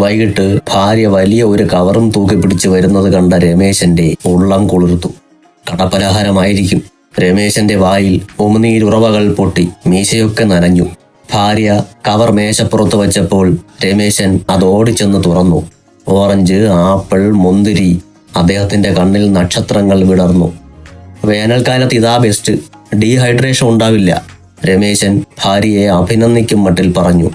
വൈകിട്ട് ഭാര്യ വലിയ ഒരു കവറും തൂക്കി പിടിച്ച് വരുന്നത് കണ്ട രമേശന്റെ ഉള്ളം കുളിർത്തു. കടപ്പലഹാരമായിരിക്കും രമേശന്റെ വായിൽ ഉമിനീരുറവകൾ പൊട്ടി മീശയൊക്കെ നനഞ്ഞു. ഭാര്യ കവർ മേശപ്പുറത്ത് വച്ചപ്പോൾ രമേശൻ അത് ഓടിച്ചെന്ന് തുറന്നു. ഓറഞ്ച് ആപ്പിൾ മുന്തിരി അദ്ദേഹത്തിന്റെ കണ്ണിൽ നക്ഷത്രങ്ങൾ വിടർന്നു. വേനൽക്കാലത്ത് ഇതാ ബെസ്റ്റ് ഡീഹൈഡ്രേഷൻ ഉണ്ടാവില്ല. രമേശൻ ഭാര്യയെ അഭിനന്ദിക്കും മട്ടിൽ പറഞ്ഞു.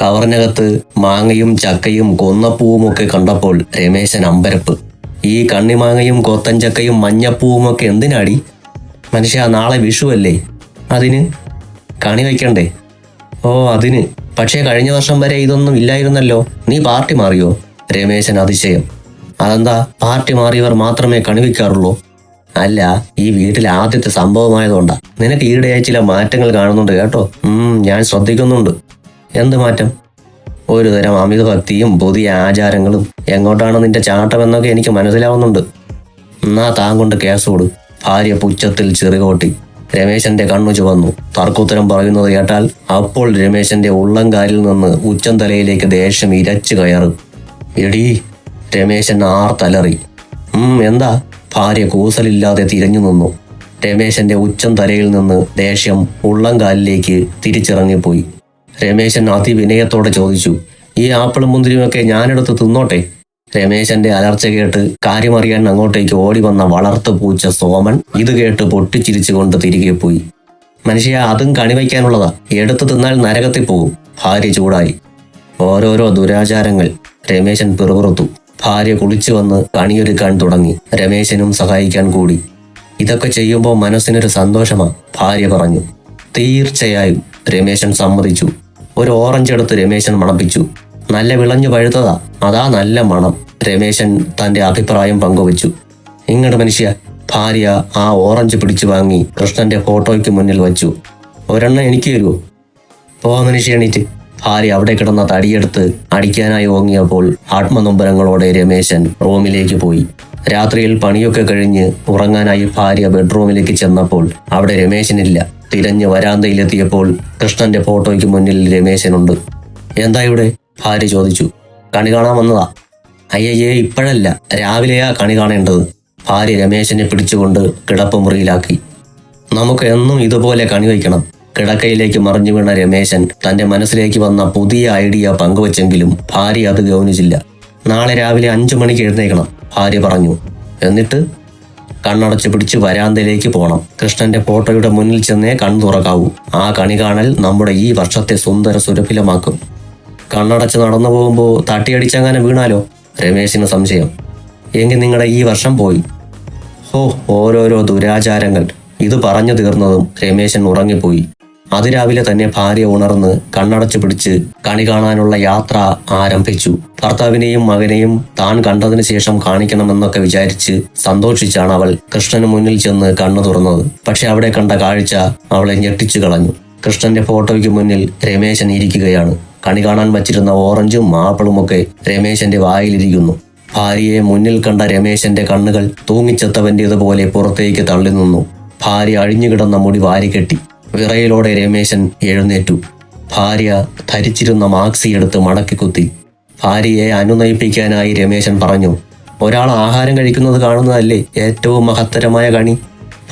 കവറിനകത്ത് മാങ്ങയും ചക്കയും കൊന്നപ്പൂവും ഒക്കെ കണ്ടപ്പോൾ രമേശൻ അമ്പരപ്പ്. ഈ കണ്ണിമാങ്ങയും കൊത്തൻ ചക്കയും മഞ്ഞപ്പൂവും ഒക്കെ എന്തിനാടി? മനുഷ്യ നാളെ വിഷുവല്ലേ? അതിന്? കണി വയ്ക്കണ്ടേ? ഓ അതിന്. പക്ഷേ കഴിഞ്ഞ വർഷം വരെ ഇതൊന്നും ഇല്ലായിരുന്നല്ലോ. നീ പാർട്ടി മാറിയോ? രമേശൻ അതിശയം. അതെന്താ? പാർട്ടി മാറിയവർ മാത്രമേ കണിവെക്കാറുള്ളൂ അല്ല ഈ വീട്ടിലെ ആദ്യത്തെ സംഭവമായതുകൊണ്ടാ. നിനക്ക് ഈയിടെയായി ചില മാറ്റങ്ങൾ കാണുന്നുണ്ട് കേട്ടോ. ഞാൻ ശ്രദ്ധിക്കുന്നുണ്ട്. എന്ത് മാറ്റം? ഒരു തരം അമിത ഭക്തിയും പുതിയ ആചാരങ്ങളും. എങ്ങോട്ടാണ് നിന്റെ ചാട്ടമെന്നൊക്കെ എനിക്ക് മനസ്സിലാവുന്നുണ്ട്. എന്നാ താൻ കൊണ്ട് കേസ് കൊടു. ഭാര്യ പുച്ഛത്തിൽ ചെറുകോട്ടി. രമേശന്റെ കണ്ണു ചുവന്നു തർക്കുത്തരം പറയുന്നത് കേട്ടാൽ അപ്പോൾ രമേശന്റെ ഉള്ളംകാരിൽ നിന്ന് ഉച്ചം തലയിലേക്ക് ദേഷ്യം ഇരച്ചു കയറും. എടീ രമേശൻ ആർ തലറി. ഉം എന്താ? ഭാര്യ കൂസലില്ലാതെ തിരഞ്ഞു നിന്നു. രമേശന്റെ ഉച്ചം തലയിൽ നിന്ന് ദേഷ്യം ഉള്ളംകാലിലേക്ക് തിരിച്ചിറങ്ങിപ്പോയി. രമേശൻ അതിവിനയത്തോടെ ചോദിച്ചു ഈ ആപ്പിളും മുന്തിരിയുമൊക്കെ ഞാനെടുത്ത് തിന്നോട്ടെ? രമേശന്റെ അലർച്ച കേട്ട് കാര്യമറിയാൻ അങ്ങോട്ടേക്ക് ഓടി വന്ന വളർത്തു പൂച്ച സോമൻ ഇത് കേട്ട് പൊട്ടിച്ചിരിച്ചുകൊണ്ട് തിരികെ പോയി. മനുഷ്യ അതും കണിവയ്ക്കാനുള്ളതാ എടുത്തു തിന്നാൽ നരകത്തിൽ പോകും. ഭാര്യ ചൂടായി. ഓരോരോ ദുരാചാരങ്ങൾ രമേശൻ പിറുപിറുത്തു. ഭാര്യ കുളിച്ചു വന്ന് കണിയൊരുക്കാൻ തുടങ്ങി. രമേശനും സഹായിക്കാൻ കൂടി. ഇതൊക്കെ ചെയ്യുമ്പോൾ മനസ്സിനൊരു സന്തോഷമാ ഭാര്യ പറഞ്ഞു. തീർച്ചയായും രമേശൻ സമ്മതിച്ചു. ഒരു ഓറഞ്ച് എടുത്ത് രമേശൻ മണപ്പിച്ചു. നല്ല വിളഞ്ഞു പഴുത്തതാ. അതാ നല്ല മണം. രമേശൻ തന്റെ അഭിപ്രായം പങ്കുവച്ചു. ഇങ്ങോട്ട് മനുഷ്യ ഭാര്യ ആ ഓറഞ്ച് പിടിച്ചു വാങ്ങി കൃഷ്ണന്റെ ഫോട്ടോയ്ക്ക് മുന്നിൽ വച്ചു. ഒരെണ്ണം എനിക്ക് തരുമോ പോ മനുഷ്യ എണീറ്റ്. ഭാര്യ അവിടെ കിടന്ന തടിയെടുത്ത് അടിക്കാനായി ഓങ്ങിയപ്പോൾ ആത്മനൊമ്പരങ്ങളോടെ രമേശൻ റൂമിലേക്ക് പോയി. രാത്രിയിൽ പണിയൊക്കെ കഴിഞ്ഞ് ഉറങ്ങാനായി ഭാര്യ ബെഡ്റൂമിലേക്ക് ചെന്നപ്പോൾ അവിടെ രമേശനില്ല. തിരഞ്ഞ് വരാന്തയിലെത്തിയപ്പോൾ കൃഷ്ണന്റെ ഫോട്ടോയ്ക്ക് മുന്നിൽ രമേശനുണ്ട്. എന്താ ഇവിടെ? ഭാര്യ ചോദിച്ചു. കണി കാണാൻ വന്നതാ. അയ്യയ്യേ ഇപ്പോഴല്ല. രാവിലെയാ കണി കാണേണ്ടത്. ഭാര്യ രമേശനെ പിടിച്ചുകൊണ്ട് കിടപ്പ് മുറിയിലാക്കി നമുക്ക് എന്നും ഇതുപോലെ കണി വയ്ക്കണം. കിടക്കയിലേക്ക് മറിഞ്ഞു വീണ രമേശൻ തന്റെ മനസ്സിലേക്ക് വന്ന പുതിയ ഐഡിയ പങ്കുവച്ചെങ്കിലും ഭാര്യ അത് ഗൗനിച്ചില്ല. നാളെ രാവിലെ അഞ്ചു മണിക്ക് എഴുന്നേക്കണം ഭാര്യ പറഞ്ഞു. എന്നിട്ട് കണ്ണടച്ചു പിടിച്ച് വരാന്തയിലേക്ക് പോണം. കൃഷ്ണന്റെ ഫോട്ടോയുടെ മുന്നിൽ ചെന്നേ കണ്ണു തുറക്കാവൂ. ആ കണി കാണൽ നമ്മുടെ ഈ വർഷത്തെ സുന്ദര സുരഭിലമാക്കും. കണ്ണടച്ച് നടന്നു പോകുമ്പോൾ തട്ടിയടിച്ചങ്ങനെ വീണാലോ? രമേശിന് സംശയം. എങ്കിൽ നിങ്ങളുടെ ഈ വർഷം പോയി. ഹോ ഓരോരോ ദുരാചാരങ്ങൾ. ഇത് പറഞ്ഞു തീർന്നതും രമേശൻ ഉറങ്ങിപ്പോയി. അതിരാവിലെ തന്നെ ഭാര്യ ഉണർന്ന് കണ്ണടച്ചു പിടിച്ച് കണി കാണാനുള്ള യാത്ര ആരംഭിച്ചു. ഭർത്താവിനെയും മകനെയും താൻ കണ്ടതിന് ശേഷം കാണിക്കണമെന്നൊക്കെ വിചാരിച്ച് സന്തോഷിച്ചാണ് അവൾ കൃഷ്ണന് മുന്നിൽ ചെന്ന് കണ്ണു തുറന്നത്. പക്ഷെ അവിടെ കണ്ട കാഴ്ച അവളെ ഞെട്ടിച്ചു കളഞ്ഞു. കൃഷ്ണന്റെ ഫോട്ടോയ്ക്ക് മുന്നിൽ രമേശൻ ഇരിക്കുകയാണ്. കണി കാണാൻ വച്ചിരുന്ന ഓറഞ്ചും ആപ്പിളുമൊക്കെ രമേശന്റെ വായിലിരിക്കുന്നു. ഭാര്യയെ മുന്നിൽ കണ്ട രമേശന്റെ കണ്ണുകൾ തൂങ്ങിച്ചെത്തവന്റേതുപോലെ പുറത്തേക്ക് തള്ളി നിന്നു ഭാര്യ അഴിഞ്ഞുകിടന്ന മുടി വാരിക്കെട്ടി. വിറയിലോടെ രമേശൻ എഴുന്നേറ്റു. ഭാര്യ ധരിച്ചിരുന്ന മാക്സി എടുത്ത് മടക്കി കുത്തി. ഭാര്യയെ അനുനയിപ്പിക്കാനായി രമേശൻ പറഞ്ഞു ഒരാൾ ആഹാരം കഴിക്കുന്നത് കാണുന്നതല്ലേ ഏറ്റവും മഹത്തരമായ കണി?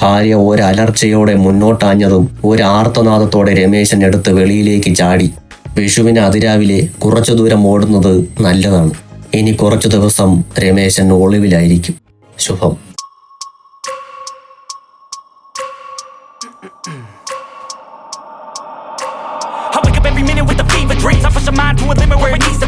ഭാര്യ ഒരലർച്ചയോടെ മുന്നോട്ടാഞ്ഞതും ഒരു ആർത്തനാദത്തോടെ രമേശൻ എടുത്ത് വെളിയിലേക്ക് ചാടി. വിഷുവിന് അതിരാവിലെ കുറച്ചു ദൂരം ഓടുന്നത് നല്ലതാണ്. ഇനി കുറച്ചു ദിവസം രമേശൻ ഒളിവിലായിരിക്കും. ശുഭം. Every minute with the fever dreams. I push my mind to a limit where it needs to